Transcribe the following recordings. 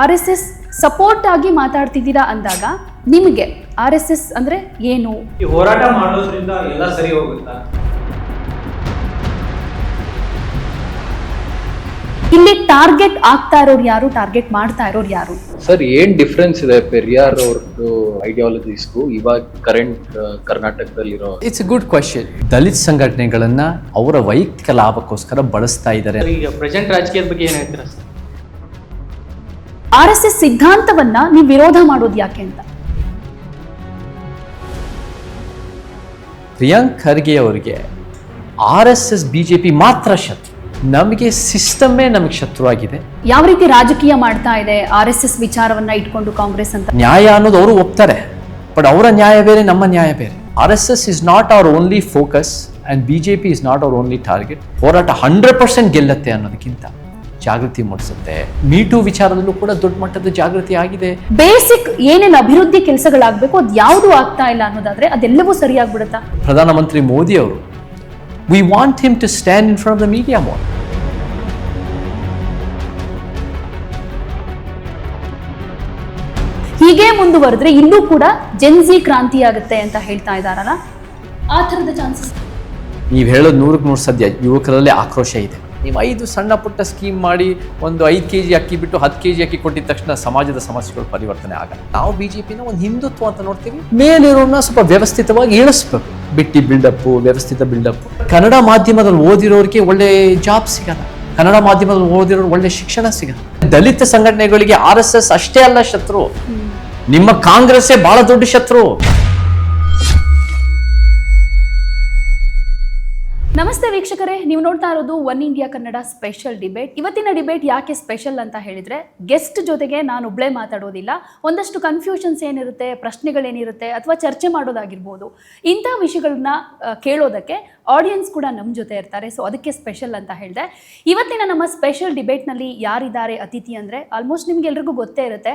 R S S support ಆಗಿ ಮಾತಾಡ್ತಿದ್ದೀರಾ ಅಂದಾಗ ನಿಮಗೆ ಆರ್ ಎಸ್ ಎಸ್ ಅಂದ್ರೆ ಏನು? ಈ ಹೋರಾಟ ಮಾಡೋದ್ರಿಂದ ಎಲ್ಲ ಸರಿ ಹೋಗುತ್ತಾ? ಇಲ್ಲಿ ಟಾರ್ಗೆಟ್ ಆಗ್ತಾ ಇರೋರು ಯಾರು? ಟಾರ್ಗೆಟ್ ಮಾಡ್ತಾ ಇರೋರು ಯಾರು? ಸರ್ ಏನ್ ಡಿಫ್ರೆನ್ಸ್ ಇದೆ ಪೆರಿಯಾರ್ ಅವ್ರದ್ದು ಐಡಿಯಾಲಜೀಸ್ಗೂ ಇವಾಗ ಕರೆಂಟ್ ಕರ್ನಾಟಕದಲ್ಲಿರೋ ಇಟ್ಸ್ ಗುಡ್ ಕ್ವಶನ್ ದಲಿತ ಸಂಘಟನೆಗಳನ್ನ ಅವರ ವೈಯಕ್ತಿಕ ಲಾಭಕ್ಕೋಸ್ಕರ ಬಳಸ್ತಾ ಇದ್ದಾರೆ. ಈಗ ಪ್ರೆಸೆಂಟ್ ರಾಜಕೀಯದ ಬಗ್ಗೆ ಏನ್ ಹೇಳ್ತೀರಾ ಸರ್? ಆರ್ ಎಸ್ ಎಸ್ ಸಿದ್ಧಾಂತವನ್ನ ನೀವು ವಿರೋಧ ಮಾಡೋದು ಯಾಕೆ ಅಂತ? ಪ್ರಿಯಾಂಕ್ ಖರ್ಗೆ ಅವರಿಗೆ R S S B J P ಮಾತ್ರ ಶತ್ರು. ನಮಗೆ ಸಿಸ್ಟಮ್ಮೇ ನಮಗೆ ಶತ್ರು ಆಗಿದೆ. ಯಾವ ರೀತಿ ರಾಜಕೀಯ ಮಾಡ್ತಾ ಇದೆ ಆರ್ ಎಸ್ ಎಸ್ ವಿಚಾರವನ್ನ ಇಟ್ಕೊಂಡು ಕಾಂಗ್ರೆಸ್ ಅಂತ? ನ್ಯಾಯ ಅನ್ನೋದು ಅವರು ಒಪ್ತಾರೆ. ಬಟ್ ಅವರ ನ್ಯಾಯ ಬೇರೆ ನಮ್ಮ ನ್ಯಾಯ ಬೇರೆ. R S S is not our only focus and B J P is not our only target ಹೋರಾಟ ಹಂಡ್ರೆಡ್ ಪರ್ಸೆಂಟ್ ಗೆಲ್ಲತ್ತೆ ಅನ್ನೋದಕ್ಕಿಂತ. ಜಾಗೃತಿ ಮೂಡಿಸುತ್ತೆ. ಮೀಟು ವಿಚಾರದಲ್ಲೂ ಕೂಡ ದೊಡ್ಡ ಮಟ್ಟದ ಜಾಗೃತಿ ಆಗಿದೆ. ಬೇಸಿಕ್ ಏನೇನು ಅಭಿವೃದ್ಧಿ ಕೆಲಸಗಳಾಗಬೇಕು ಅದು ಯಾವುದು ಆಗ್ತಾ ಇಲ್ಲ ಅನ್ನೋದಾದ್ರೆ ಅದೆಲ್ಲವೂ ಸರಿಯಾಗ್ಬಿಡುತ್ತಾ? ಪ್ರಧಾನಮಂತ್ರಿ ಮೋದಿ ಅವರು we want him to stand in front of the media more ಹೀಗೆ ಮುಂದುವರೆದ್ರೆ ಇನ್ನೂ ಕೂಡ ಜೆನ್ಜಿ ಕ್ರಾಂತಿ ಆಗುತ್ತೆ ಅಂತ ಹೇಳ್ತಾ ಇದಾರಲ್ಲ ಆ ಥರದ ಚಾನ್ಸಸ್ ನೀವು ಹೇಳೋದು ನೂರಕ್ಕೆ ನೂರು ಸದ್ಯ ಯುವಕರಲ್ಲಿ ಆಕ್ರೋಶ ಇದೆ. ನೀವು ಐದು ಸಣ್ಣ ಪುಟ್ಟ ಸ್ಕೀಮ್ ಮಾಡಿ ಒಂದು ಐದು ಕೆ ಜಿ ಅಕ್ಕಿ ಬಿಟ್ಟು ಹತ್ತು ಕೆ ಜಿ ಅಕ್ಕಿ ಕೊಟ್ಟಿದ ತಕ್ಷಣ ಸಮಾಜದ ಸಮಸ್ಯೆಗಳು ಪರಿವರ್ತನೆ ಆಗಲ್ಲ. ನಾವು ಬಿ ಜೆ ಪಿನ ಒಂದು ಹಿಂದುತ್ವ ಅಂತ ನೋಡ್ತೀವಿ. ಮೇಲಿರೋನ್ನ ಸ್ವಲ್ಪ ವ್ಯವಸ್ಥಿತವಾಗಿ ಇಳಿಸ್ಬೇಕು. ಬಿಟ್ಟಿ ಬಿಲ್ಡಪ್ಪು ವ್ಯವಸ್ಥಿತ ಬಿಲ್ಡಪ್ ಕನ್ನಡ ಮಾಧ್ಯಮದಲ್ಲಿ ಓದಿರೋರಿಗೆ ಒಳ್ಳೆ ಜಾಬ್ ಸಿಗಲ್ಲ. ಕನ್ನಡ ಮಾಧ್ಯಮದಲ್ಲಿ ಓದಿರೋರು ಒಳ್ಳೆ ಶಿಕ್ಷಣ ಸಿಗಲ್ಲ. ದಲಿತ ಸಂಘಟನೆಗಳಿಗೆ ಆರ್ ಎಸ್ ಎಸ್ ಅಷ್ಟೇ ಅಲ್ಲ ಶತ್ರು. ನಿಮ್ಮ ಕಾಂಗ್ರೆಸ್ಸೇ ಬಹಳ ದೊಡ್ಡ ಶತ್ರು. ನಮಸ್ತೆ ವೀಕ್ಷಕರೇ, ನೀವು ನೋಡ್ತಾ ಇರೋದು One India Kannada special debate ಇವತ್ತಿನ ಡಿಬೇಟ್ ಯಾಕೆ ಸ್ಪೆಷಲ್ ಅಂತ ಹೇಳಿದ್ರೆ ಗೆಸ್ಟ್ ಜೊತೆಗೆ ನಾನು ಒಬ್ಳೆ ಮಾತಾಡೋದಿಲ್ಲ. ಒಂದಷ್ಟು ಕನ್ಫ್ಯೂಷನ್ಸ್ ಏನಿರುತ್ತೆ, ಪ್ರಶ್ನೆಗಳೇನಿರುತ್ತೆ, ಅಥವಾ ಚರ್ಚೆ ಮಾಡೋದಾಗಿರ್ಬೋದು. ಇಂಥ ವಿಷಯಗಳನ್ನ ಕೇಳೋದಕ್ಕೆ ಆಡಿಯನ್ಸ್ ಕೂಡ ನಮ್ಮ ಜೊತೆ ಇರ್ತಾರೆ. ಸೊ ಅದಕ್ಕೆ ಸ್ಪೆಷಲ್ ಅಂತ ಹೇಳಿದೆ. ಇವತ್ತಿನ ನಮ್ಮ ಸ್ಪೆಷಲ್ ಡಿಬೇಟ್ನಲ್ಲಿ ಯಾರಿದ್ದಾರೆ ಅತಿಥಿ ಅಂದರೆ ಆಲ್ಮೋಸ್ಟ್ ನಿಮ್ಗೆಲ್ರಿಗೂ ಗೊತ್ತೇ ಇರುತ್ತೆ.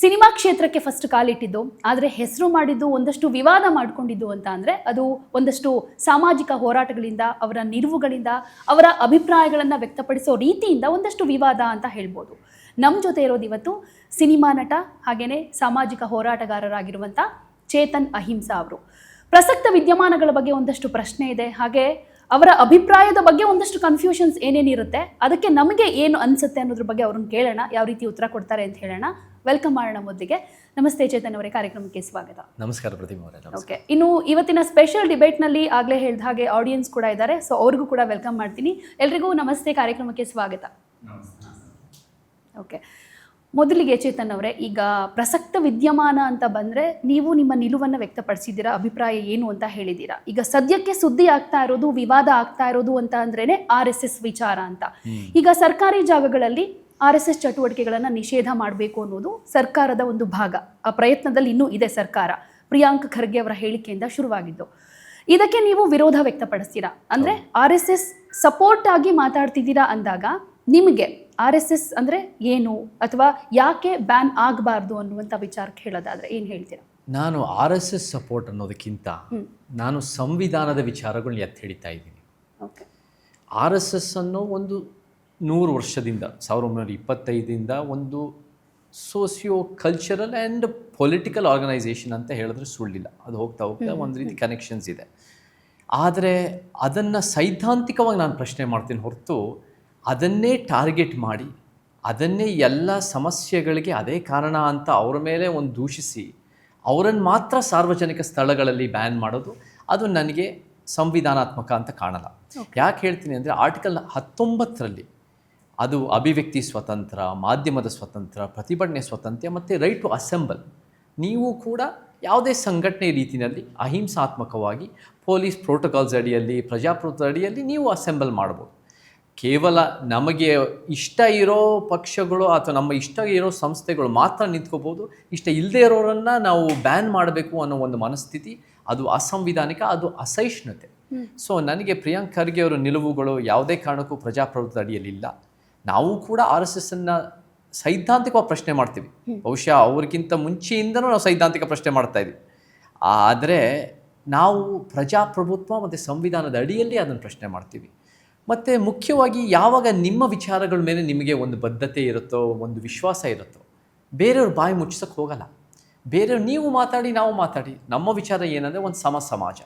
ಸಿನಿಮಾ ಕ್ಷೇತ್ರಕ್ಕೆ ಫಸ್ಟ್ ಕಾಲಿಟ್ಟಿದ್ದು, ಆದರೆ ಹೆಸರು ಮಾಡಿದ್ದು ಒಂದಷ್ಟು ವಿವಾದ ಮಾಡಿಕೊಂಡಿದ್ದು ಅಂತ ಅಂದರೆ ಅದು ಒಂದಷ್ಟು ಸಾಮಾಜಿಕ ಹೋರಾಟಗಳಿಂದ, ಅವರ ನಿಲುವುಗಳಿಂದ, ಅವರ ಅಭಿಪ್ರಾಯಗಳನ್ನು ವ್ಯಕ್ತಪಡಿಸೋ ರೀತಿಯಿಂದ ಒಂದಷ್ಟು ವಿವಾದ ಅಂತ ಹೇಳ್ಬೋದು. ನಮ್ಮ ಜೊತೆ ಇರೋದು ಇವತ್ತು ಸಿನಿಮಾ ನಟ ಹಾಗೆಯೇ ಸಾಮಾಜಿಕ ಹೋರಾಟಗಾರರಾಗಿರುವಂಥ ಚೇತನ್ ಅಹಿಂಸಾ ಅವರು. ಪ್ರಸಕ್ತ ವಿದ್ಯಮಾನಗಳ ಬಗ್ಗೆ ಒಂದಷ್ಟು ಪ್ರಶ್ನೆ ಇದೆ, ಹಾಗೆ ಅವರ ಅಭಿಪ್ರಾಯದ ಬಗ್ಗೆ ಒಂದಷ್ಟು ಕನ್ಫ್ಯೂಷನ್ಸ್ ಏನೇನಿರುತ್ತೆ, ಅದಕ್ಕೆ ನಮಗೆ ಏನು ಅನ್ಸುತ್ತೆ ಅನ್ನೋದ್ರ ಬಗ್ಗೆ ಅವ್ರನ್ನ ಕೇಳೋಣ, ಯಾವ ರೀತಿ ಉತ್ತರ ಕೊಡ್ತಾರೆ ಅಂತ ಹೇಳೋಣ. ವೆಲ್ಕಮ್ ಮಾಡೋಣ ಮೊದಲಿಗೆ. ನಮಸ್ತೆ ಚೇತನ್ ಅವರೇ ಕಾರ್ಯಕ್ರಮಕ್ಕೆ ಸ್ವಾಗತ. ನಮಸ್ಕಾರ ಪ್ರತಿಮಾ ಅವರೇ ಓಕೆ ಇನ್ನು ಇವತ್ತಿನ ಸ್ಪೆಷಲ್ ಡಿಬೇಟ್ನಲ್ಲಿ ಆಗಲೇ ಹೇಳಿದ ಹಾಗೆ ಆಡಿಯನ್ಸ್ ಕೂಡ ಇದ್ದಾರೆ. ಸೊ ಅವ್ರಿಗೂ ಕೂಡ ವೆಲ್ಕಮ್ ಮಾಡ್ತೀನಿ. ಎಲ್ರಿಗೂ ನಮಸ್ತೆ ಕಾರ್ಯಕ್ರಮಕ್ಕೆ ಸ್ವಾಗತ. ಓಕೆ ಮೊದಲಿಗೆ ಚೇತನ್ ಅವರೇ ಈಗ ಪ್ರಸಕ್ತ ವಿದ್ಯಮಾನ ಅಂತ ಬಂದರೆ ನೀವು ನಿಮ್ಮ ನಿಲುವನ್ನು ವ್ಯಕ್ತಪಡಿಸಿದ್ದೀರಾ? ಅಭಿಪ್ರಾಯ ಏನು ಅಂತ ಹೇಳಿದ್ದೀರಾ? ಈಗ ಸದ್ಯಕ್ಕೆ ಸುದ್ದಿ ಆಗ್ತಾ ಇರೋದು ವಿವಾದ ಆಗ್ತಾ ಇರೋದು ಅಂತ ಅಂದ್ರೇನೆ ಆರ್ ಎಸ್ ಎಸ್ ವಿಚಾರ ಅಂತ. ಈಗ ಸರ್ಕಾರಿ ಜಾಗಗಳಲ್ಲಿ ಆರ್ ಎಸ್ ಎಸ್ ಚಟುವಟಿಕೆಗಳನ್ನು ನಿಷೇಧ ಮಾಡಬೇಕು ಅನ್ನೋದು ಸರ್ಕಾರದ ಒಂದು ಭಾಗ. ಆ ಪ್ರಯತ್ನದಲ್ಲಿ ಇನ್ನೂ ಇದೆ ಸರ್ಕಾರ. ಪ್ರಿಯಾಂಕ್ ಖರ್ಗೆ ಅವರ ಹೇಳಿಕೆಯಿಂದ ಶುರುವಾಗಿದ್ದು. ಇದಕ್ಕೆ ನೀವು ವಿರೋಧ ವ್ಯಕ್ತಪಡಿಸ್ತೀರಾ? ಅಂದರೆ ಆರ್ ಎಸ್ ಎಸ್ ಸಪೋರ್ಟ್ ಆಗಿ ಮಾತಾಡ್ತಿದ್ದೀರಾ ಅಂದಾಗ ನಿಮಗೆ ಆರ್ ಎಸ್ ಎಸ್ ಅಂದರೆ ಏನು? ಅಥವಾ ಯಾಕೆ ಬ್ಯಾನ್ ಆಗಬಾರ್ದು ಅನ್ನುವಂಥ ವಿಚಾರಕ್ಕೆ ಹೇಳೋದಾದರೆ ಏನು ಹೇಳ್ತೀರಾ? ನಾನು ಆರ್ ಎಸ್ ಎಸ್ ಸಪೋರ್ಟ್ ಅನ್ನೋದಕ್ಕಿಂತ ನಾನು ಸಂವಿಧಾನದ ವಿಚಾರಗಳನ್ನ ಎತ್ತಿ ಹಿಡಿತಾ ಇದ್ದೀನಿ. ಓಕೆ. ಆರ್ ಎಸ್ ಎಸ್ ಅನ್ನೋ ಒಂದು ನೂರು ವರ್ಷದಿಂದ ಸಾವಿರದ ಒಂಬೈನೂರ ಇಪ್ಪತ್ತೈದಿಂದ ಒಂದು socio cultural and political organisation ಅಂತ ಹೇಳಿದ್ರೆ ಸುಳ್ಳಿಲ್ಲ. ಅದು ಹೋಗ್ತಾ ಹೋಗ್ತಾ ಒಂದು ರೀತಿ ಕನೆಕ್ಷನ್ಸ್ ಇದೆ. ಆದರೆ ಅದನ್ನು ಸೈದ್ಧಾಂತಿಕವಾಗಿ ನಾನು ಪ್ರಶ್ನೆ ಮಾಡ್ತೀನಿ ಹೊರತು ಅದನ್ನೇ ಟಾರ್ಗೆಟ್ ಮಾಡಿ ಅದನ್ನೇ ಎಲ್ಲ ಸಮಸ್ಯೆಗಳಿಗೆ ಅದೇ ಕಾರಣ ಅಂತ ಅವರ ಮೇಲೆ ಒಂದು ದೂಷಿಸಿ ಅವರನ್ನು ಮಾತ್ರ ಸಾರ್ವಜನಿಕ ಸ್ಥಳಗಳಲ್ಲಿ ಬ್ಯಾನ್ ಮಾಡೋದು ಅದು ನನಗೆ ಸಂವಿಧಾನಾತ್ಮಕ ಅಂತ ಕಾಣಲ್ಲ. ಯಾಕೆ ಹೇಳ್ತೀನಿ ಅಂದರೆ ಆರ್ಟಿಕಲ್ ಹತ್ತೊಂಬತ್ತರಲ್ಲಿ ಅದು ಅಭಿವ್ಯಕ್ತಿ ಸ್ವತಂತ್ರ ಮಾಧ್ಯಮದ ಸ್ವತಂತ್ರ ಪ್ರತಿಭಟನೆ ಸ್ವತಂತ್ರ ಮತ್ತು ರೈಟ್ ಟು ಅಸೆಂಬಲ್ ನೀವು ಕೂಡ ಯಾವುದೇ ಸಂಘಟನೆ ರೀತಿಯಲ್ಲಿ ಅಹಿಂಸಾತ್ಮಕವಾಗಿ ಪೊಲೀಸ್ ಪ್ರೋಟೋಕಾಲ್ಸ್ ಅಡಿಯಲ್ಲಿ ಪ್ರಜಾಪ್ರಭುತ್ವ ಅಡಿಯಲ್ಲಿ ನೀವು ಅಸೆಂಬಲ್ ಮಾಡ್ಬೋದು. ಕೇವಲ ನಮಗೆ ಇಷ್ಟ ಇರೋ ಪಕ್ಷಗಳು ಅಥವಾ ನಮ್ಮ ಇಷ್ಟ ಇರೋ ಸಂಸ್ಥೆಗಳು ಮಾತ್ರ ನಿಂತ್ಕೋಬೋದು. ಇಷ್ಟ ಇಲ್ಲದೇ ಇರೋರನ್ನು ನಾವು ಬ್ಯಾನ್ ಮಾಡಬೇಕು ಅನ್ನೋ ಒಂದು ಮನಸ್ಥಿತಿ ಅದು ಅಸಂವಿಧಾನಿಕ ಅದು ಅಸಹಿಷ್ಣುತೆ. ಸೊ ನನಗೆ ಪ್ರಿಯಾಂಕ್ ಖರ್ಗೆ ಅವರ ನಿಲುವುಗಳು ಯಾವುದೇ ಕಾರಣಕ್ಕೂ ಪ್ರಜಾಪ್ರಭುತ್ವ ಅಡಿಯಲ್ಲಿ ಇಲ್ಲ. ನಾವು ಕೂಡ ಆರ್ ಎಸ್ ಎಸ್ ಅನ್ನ ಸೈದ್ಧಾಂತಿಕವಾಗಿ ಪ್ರಶ್ನೆ ಮಾಡ್ತೀವಿ. ಬಹುಶಃ ಅವ್ರಿಗಿಂತ ಮುಂಚೆಯಿಂದನೂ ನಾವು ಸೈದ್ಧಾಂತಿಕ ಪ್ರಶ್ನೆ ಮಾಡ್ತಾ ಇದ್ದೀವಿ ಆದರೆ ನಾವು ಪ್ರಜಾಪ್ರಭುತ್ವ ಮತ್ತು ಸಂವಿಧಾನದ ಅಡಿಯಲ್ಲಿ ಅದನ್ನು ಪ್ರಶ್ನೆ ಮಾಡ್ತೀವಿ. ಮತ್ತು ಮುಖ್ಯವಾಗಿ ಯಾವಾಗ ನಿಮ್ಮ ವಿಚಾರಗಳ ಮೇಲೆ ನಿಮಗೆ ಒಂದು ಬದ್ಧತೆ ಇರುತ್ತೋ ಒಂದು ವಿಶ್ವಾಸ ಇರುತ್ತೋ ಬೇರೆಯವ್ರ ಬಾಯಿ ಮುಚ್ಚಿಸೋಕೆ ಹೋಗಲ್ಲ. ಬೇರೆಯವ್ರು ನೀವು ಮಾತಾಡಿ ನಾವು ಮಾತಾಡಿ. ನಮ್ಮ ವಿಚಾರ ಏನಂದರೆ ಒಂದು ಸಮ ಸಮಾಜ.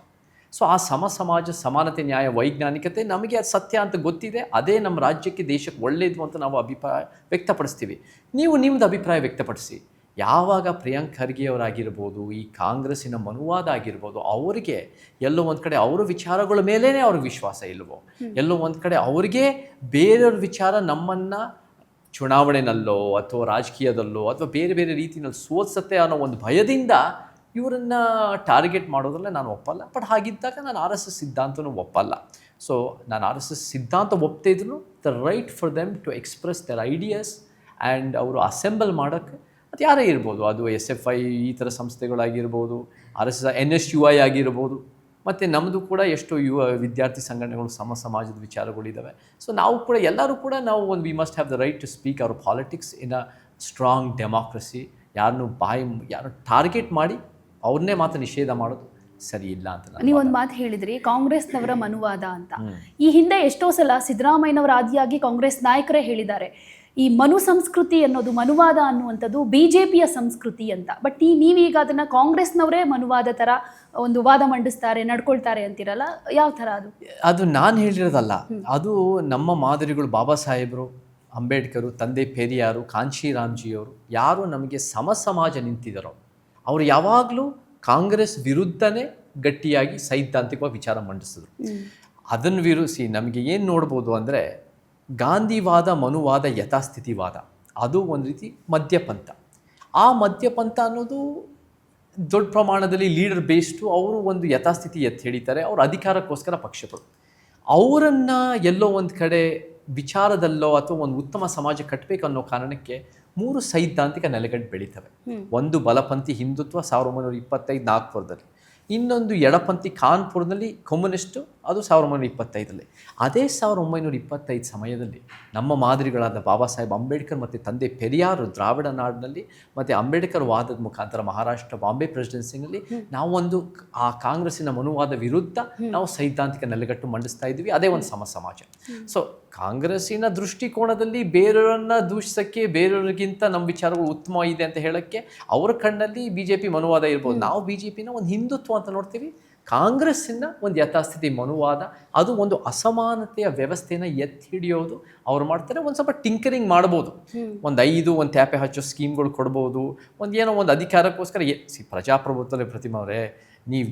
ಸೊ ಆ ಸಮ ಸಮಾಜ ಸಮಾನತೆ ನ್ಯಾಯ ವೈಜ್ಞಾನಿಕತೆ ನಮಗೆ ಅದು ಸತ್ಯ ಅಂತ ಗೊತ್ತಿದೆ. ಅದೇ ನಮ್ಮ ರಾಜ್ಯಕ್ಕೆ ದೇಶಕ್ಕೆ ಒಳ್ಳೆಯದು ಅಂತ ನಾವು ಅಭಿಪ್ರಾಯ ವ್ಯಕ್ತಪಡಿಸ್ತೀವಿ. ನೀವು ನಿಮ್ಮದು ಅಭಿಪ್ರಾಯ ವ್ಯಕ್ತಪಡಿಸಿ. ಯಾವಾಗ ಪ್ರಿಯಾಂಕ್ ಖರ್ಗೆ ಅವರಾಗಿರ್ಬೋದು ಈ ಕಾಂಗ್ರೆಸ್ಸಿನ ಮನುವಾದ ಆಗಿರ್ಬೋದು ಅವರಿಗೆ ಎಲ್ಲೋ ಒಂದು ಕಡೆ ಅವರ ವಿಚಾರಗಳ ಮೇಲೇ ಅವ್ರಿಗೆ ವಿಶ್ವಾಸ ಇಲ್ವೋ? ಎಲ್ಲೋ ಒಂದು ಕಡೆ ಅವ್ರಿಗೆ ಬೇರೆಯವ್ರ ವಿಚಾರ ನಮ್ಮನ್ನು ಚುನಾವಣೆನಲ್ಲೋ ಅಥವಾ ರಾಜಕೀಯದಲ್ಲೋ ಅಥವಾ ಬೇರೆ ಬೇರೆ ರೀತಿಯಲ್ಲಿ ಸೋಲ್ಸತ್ತೆ ಅನ್ನೋ ಒಂದು ಭಯದಿಂದ ಇವರನ್ನು ಟಾರ್ಗೆಟ್ ಮಾಡೋದ್ರಲ್ಲೇ ನಾನು ಒಪ್ಪಲ್ಲ. ಬಟ್ ಹಾಗಿದ್ದಾಗ ನಾನು ಆರ್ ಎಸ್ ಎಸ್ ಸಿದ್ಧಾಂತನೂ ಒಪ್ಪಲ್ಲ. ಸೊ ನಾನು ಆರ್ ಎಸ್ ಎಸ್ ಸಿದ್ಧಾಂತ ಒಪ್ತಾ ಇದ್ರು the right for them to express their ideas and ಅವರು ಅಸೆಂಬಲ್ ಮಾಡೋಕ್ಕೆ ಮತ್ತು ಯಾರೇ ಇರ್ಬೋದು. ಅದು ಎಸ್ ಎಫ್ ಐ ಈ ಥರ ಸಂಸ್ಥೆಗಳಾಗಿರ್ಬೋದು, R S S N S U I ಆಗಿರ್ಬೋದು. ಮತ್ತು ನಮ್ಮದು ಕೂಡ ಎಷ್ಟೋ ಯುವ ವಿದ್ಯಾರ್ಥಿ ಸಂಘಟನೆಗಳು ಸಮ ಸಮಾಜದ ವಿಚಾರಗಳಿದ್ದಾವೆ ಸೊ ನಾವು ಕೂಡ ಎಲ್ಲರೂ ಕೂಡ ನಾವು ಒಂದು we must have the right to speak our politics in a strong democracy ಯಾರನ್ನು ಬಾಯಿ ಯಾರು ಟಾರ್ಗೆಟ್ ಮಾಡಿ ಅವ್ರನ್ನೇ ಮಾತ್ರ ನಿಷೇಧ ಮಾಡೋದು ಸರಿ ಇಲ್ಲ ಅಂತ ನೀವೊಂದು ಮಾತು ಹೇಳಿದ್ರಿ ಕಾಂಗ್ರೆಸ್ನವರ ಮನುವಾದ ಅಂತ. ಈ ಹಿಂದೆ ಎಷ್ಟೋ ಸಲ ಸಿದ್ದರಾಮಯ್ಯನವರ ಆದಿಯಾಗಿ ಕಾಂಗ್ರೆಸ್ ನಾಯಕರೇ ಹೇಳಿದ್ದಾರೆ ಈ ಮನು ಸಂಸ್ಕೃತಿ ಅನ್ನೋದು ಮನುವಾದ ಅನ್ನುವಂಥದ್ದು ಬಿ ಜೆ ಪಿಯ ಸಂಸ್ಕೃತಿ ಅಂತ. ಬಟ್ ಈ ನೀವೀಗ ಅದನ್ನು ಕಾಂಗ್ರೆಸ್ನವರೇ ಮನುವಾದ ಥರ ಒಂದು ವಾದ ಮಂಡಿಸ್ತಾರೆ ನಡ್ಕೊಳ್ತಾರೆ ಅಂತಿರಲ್ಲ ಯಾವ ಥರ ಅದು? ಅದು ನಾನು ಹೇಳಿರೋದಲ್ಲ. ಅದು ನಮ್ಮ ಮಾದರಿಗಳು ಬಾಬಾ ಸಾಹೇಬರು ಅಂಬೇಡ್ಕರು ತಂದೆ ಪೆರಿಯಾರು ಕಾಂಶಿರಾಮ್ಜಿಯವರು ಯಾರು ನಮಗೆ ಸಮ ಸಮಾಜ ನಿಂತಿದ್ದಾರೋ ಅವರು ಯಾವಾಗಲೂ ಕಾಂಗ್ರೆಸ್ ವಿರುದ್ಧನೇ ಗಟ್ಟಿಯಾಗಿ ಸೈದ್ಧಾಂತಿಕವಾಗಿ ವಿಚಾರ ಮಂಡಿಸಿದ್ರು. ಅದನ್ನು ವಿರೋಧಿಸಿ ನಮಗೆ ಏನು ನೋಡ್ಬೋದು ಅಂದರೆ ಗಾಂಧಿವಾದ ಮನುವಾದ ಯಥಾಸ್ಥಿತಿವಾದ. ಅದು ಒಂದು ರೀತಿ ಮದ್ಯಪಂಥ. ಆ ಮದ್ಯಪಂಥ ಅನ್ನೋದು ದೊಡ್ಡ ಪ್ರಮಾಣದಲ್ಲಿ ಲೀಡರ್ ಬೇಸ್ಡು ಅವರು ಒಂದು ಯಥಾಸ್ಥಿತಿ ಎತ್ತಿ ಹಿಡಿತಾರೆ ಅವರು ಅಧಿಕಾರಕ್ಕೋಸ್ಕರ ಪಕ್ಷಗಳು ಅವರನ್ನು ಎಲ್ಲೋ ಒಂದು ಕಡೆ ವಿಚಾರದಲ್ಲೋ ಅಥವಾ ಒಂದು ಉತ್ತಮ ಸಮಾಜ ಕಟ್ಟಬೇಕು ಅನ್ನೋ ಕಾರಣಕ್ಕೆ ಮೂರು ಸೈದ್ಧಾಂತಿಕ ನೆಲೆಗಟ್ಟು ಬೆಳೀತವೆ. ಒಂದು ಬಲಪಂಥಿ ಹಿಂದುತ್ವ ಸಾವಿರದ ಒಂಬೈನೂರ ಇಪ್ಪತ್ತೈದು ನಾಗ್ಪುರದಲ್ಲಿ ಇನ್ನೊಂದು ಎಡಪಂಥಿ ಕಾನ್ಪುರದಲ್ಲಿ ಕಮ್ಯುನಿಸ್ಟು ಅದು ಸಾವಿರದ ಒಂಬೈನೂರ ಇಪ್ಪತ್ತೈದರಲ್ಲಿ. ಅದೇ ಸಾವಿರದ ಒಂಬೈನೂರ ಇಪ್ಪತ್ತೈದು ಸಮಯದಲ್ಲಿ ನಮ್ಮ ಮಾದರಿಗಳಾದ ಬಾಬಾ ಸಾಹೇಬ್ ಅಂಬೇಡ್ಕರ್ ಮತ್ತು ತಂದೆ ಪೆರಿಯಾರು ದ್ರಾವಿಡ ನಾಡಿನಲ್ಲಿ ಮತ್ತು ಅಂಬೇಡ್ಕರ್ ವಾದದ ಮುಖಾಂತರ ಮಹಾರಾಷ್ಟ್ರ ಬಾಂಬೆ ಪ್ರೆಸಿಡೆನ್ಸಿನಲ್ಲಿ ನಾವೊಂದು ಆ ಕಾಂಗ್ರೆಸ್ಸಿನ ಮನುವಾದ ವಿರುದ್ಧ ನಾವು ಸೈದ್ಧಾಂತಿಕ ನೆಲೆಗಟ್ಟು ಮಂಡಿಸ್ತಾ ಇದ್ವಿ ಅದೇ ಒಂದು ಸಮ ಸಮಾಜ. ಸೊ ಕಾಂಗ್ರೆಸ್ಸಿನ ದೃಷ್ಟಿಕೋನದಲ್ಲಿ ಬೇರೆಯವರನ್ನ ದೂಷಿಸೋಕ್ಕೆ ಬೇರೆಯವರಿಗಿಂತ ನಮ್ಮ ವಿಚಾರಗಳು ಉತ್ತಮ ಇದೆ ಅಂತ ಹೇಳೋಕ್ಕೆ ಅವರ ಕಣ್ಣಲ್ಲಿ ಬಿ ಜೆ ಪಿ ಮನುವಾದ ಇರ್ಬೋದು. ನಾವು ಬಿ ಜೆ ಪಿನ ಒಂದು ಹಿಂದುತ್ವ ಅಂತ ನೋಡ್ತೀವಿ. ಕಾಂಗ್ರೆಸ್ಸಿನ ಒಂದು ಯಥಾಸ್ಥಿತಿ ಮನುವಾದ ಅದು ಒಂದು ಅಸಮಾನತೆಯ ವ್ಯವಸ್ಥೆನ ಎತ್ತಿ ಹಿಡಿಯೋದು. ಅವ್ರು ಮಾಡ್ತಾರೆ ಒಂದು ಸ್ವಲ್ಪ ಟಿಂಕರಿಂಗ್ ಮಾಡ್ಬೋದು. ಒಂದು ಐದು ಒಂದು ತ್ಯಾಪೆ ಹಚ್ಚೋ ಸ್ಕೀಮ್ಗಳು ಕೊಡ್ಬೋದು. ಒಂದು ಏನೋ ಒಂದು ಅಧಿಕಾರಕ್ಕೋಸ್ಕರ ಎ ಸಿ ಪ್ರಜಾಪ್ರಭುತ್ವದಲ್ಲಿ ಪ್ರತಿಮಾವ್ರೆ ನೀವು